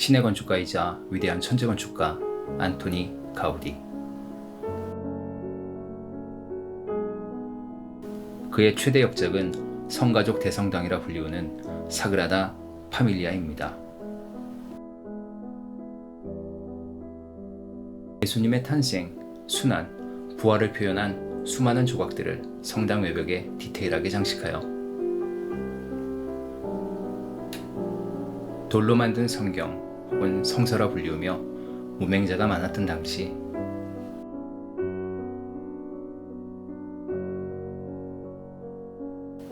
신의 건축가이자 위대한 천재 건축가 안토니 가우디. 그의 최대 역작은 성가족 대성당이라 불리우는 사그라다 파밀리아입니다. 예수님의 탄생, 순환, 부활을 표현한 수많은 조각들을 성당 외벽에 디테일하게 장식하여 돌로 만든 성경 혹은 성서라 불리우며 무맹자가 많았던 당시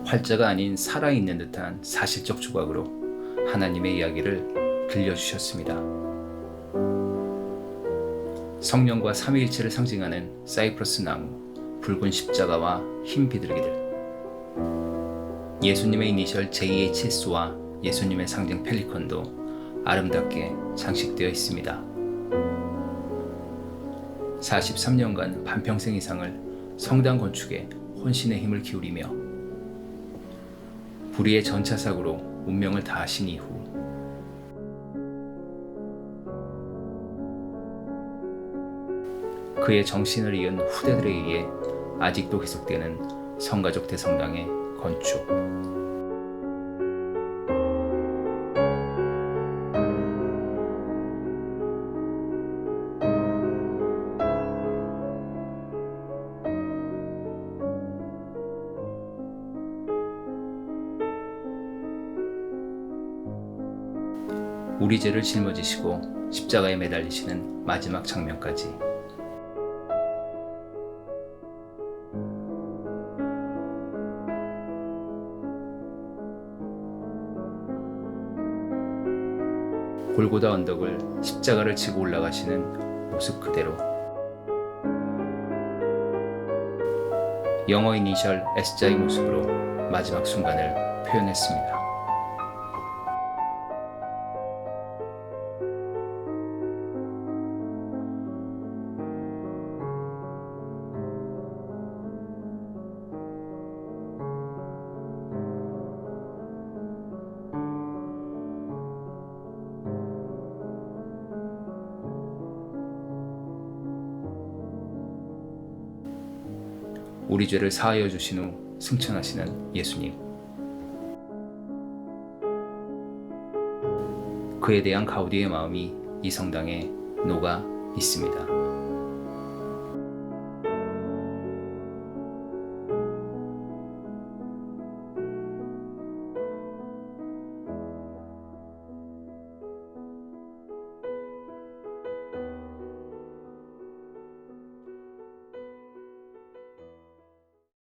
활자가 아닌 살아있는 듯한 사실적 조각으로 하나님의 이야기를 들려주셨습니다. 성령과 삼위일체를 상징하는 사이프러스 나무, 붉은 십자가와 흰 비둘기들, 예수님의 이니셜 JHS와 예수님의 상징 펠리컨도 아름답게 장식되어 있습니다. 43년간 반평생 이상을 성당 건축에 혼신의 힘을 기울이며 불의의 전차 사고로 운명을 다하신 이후 그의 정신을 이은 후대들에 의해 아직도 계속되는 성가족 대성당의 건축. 우리 죄를 짊어지시고 십자가에 매달리시는 마지막 장면까지 골고다 언덕을 십자가를 지고 올라가시는 모습 그대로 영어 이니셜 S자의 모습으로 마지막 순간을 표현했습니다. 우리 죄를 사하여 주신 후 승천하시는 예수님. 그에 대한 가우디의 마음이 이 성당에 녹아 있습니다.